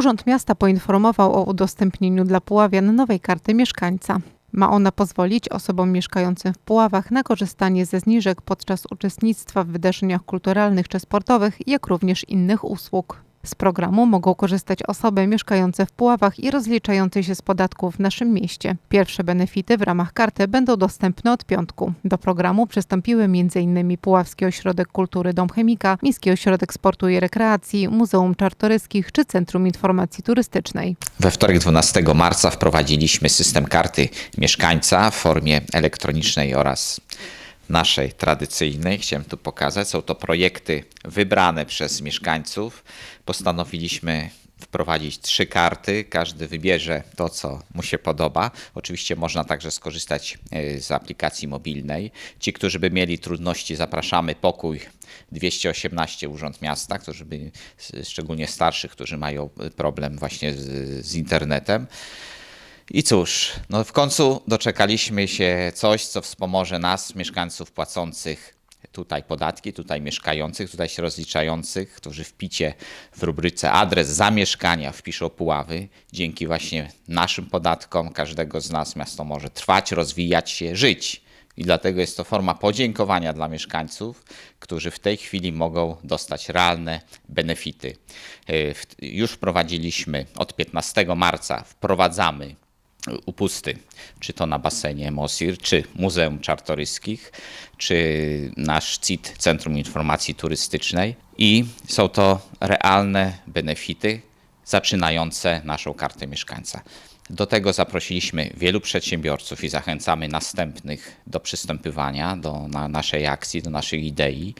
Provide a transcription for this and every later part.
Urząd Miasta poinformował o udostępnieniu dla Puławian nowej karty mieszkańca. Ma ona pozwolić osobom mieszkającym w Puławach na korzystanie ze zniżek podczas uczestnictwa w wydarzeniach kulturalnych czy sportowych, jak również innych usług. Z programu mogą korzystać osoby mieszkające w Puławach i rozliczające się z podatków w naszym mieście. Pierwsze benefity w ramach karty będą dostępne od piątku. Do programu przystąpiły m.in. Puławski Ośrodek Kultury Dom Chemika, Miejski Ośrodek Sportu i Rekreacji, Muzeum Czartoryskich czy Centrum Informacji Turystycznej. We wtorek 12 marca wprowadziliśmy system karty mieszkańca w formie elektronicznej oraz naszej tradycyjnej. Chciałem tu pokazać. Są to projekty wybrane przez mieszkańców. Postanowiliśmy wprowadzić trzy karty. Każdy wybierze to, co mu się podoba. Oczywiście można także skorzystać e, z aplikacji mobilnej. Ci, którzy by mieli trudności, zapraszamy pokój 218 Urząd Miasta, którzy by, szczególnie starszych, którzy mają problem właśnie z, z internetem. I cóż, no w końcu doczekaliśmy się coś, co wspomoże nas, mieszkańców płacących tutaj podatki, tutaj mieszkających, tutaj się rozliczających, którzy w picie w rubryce adres zamieszkania wpiszą Puławy. Dzięki właśnie naszym podatkom każdego z nas miasto może trwać, rozwijać się, żyć. I dlatego jest to forma podziękowania dla mieszkańców, którzy w tej chwili mogą dostać realne benefity. W- Już wprowadziliśmy od 15 marca, wprowadzamy upusty, czy to na basenie Mosir, czy Muzeum Czartoryskich, czy nasz CIT, Centrum Informacji Turystycznej. I są to realne benefity zaczynające naszą kartę mieszkańca. Do tego zaprosiliśmy wielu przedsiębiorców i zachęcamy następnych do przystępowania do na naszej akcji, do naszej idei.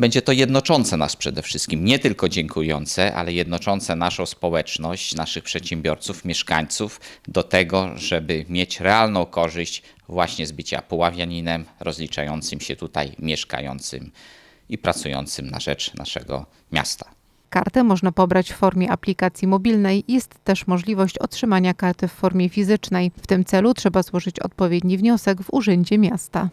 Będzie to jednoczące nas przede wszystkim, nie tylko dziękujące, ale jednoczące naszą społeczność, naszych przedsiębiorców, mieszkańców do tego, żeby mieć realną korzyść właśnie z bycia poławianinem, rozliczającym się tutaj, mieszkającym i pracującym na rzecz naszego miasta. Kartę można pobrać w formie aplikacji mobilnej. Jest też możliwość otrzymania karty w formie fizycznej. W tym celu trzeba złożyć odpowiedni wniosek w Urzędzie Miasta.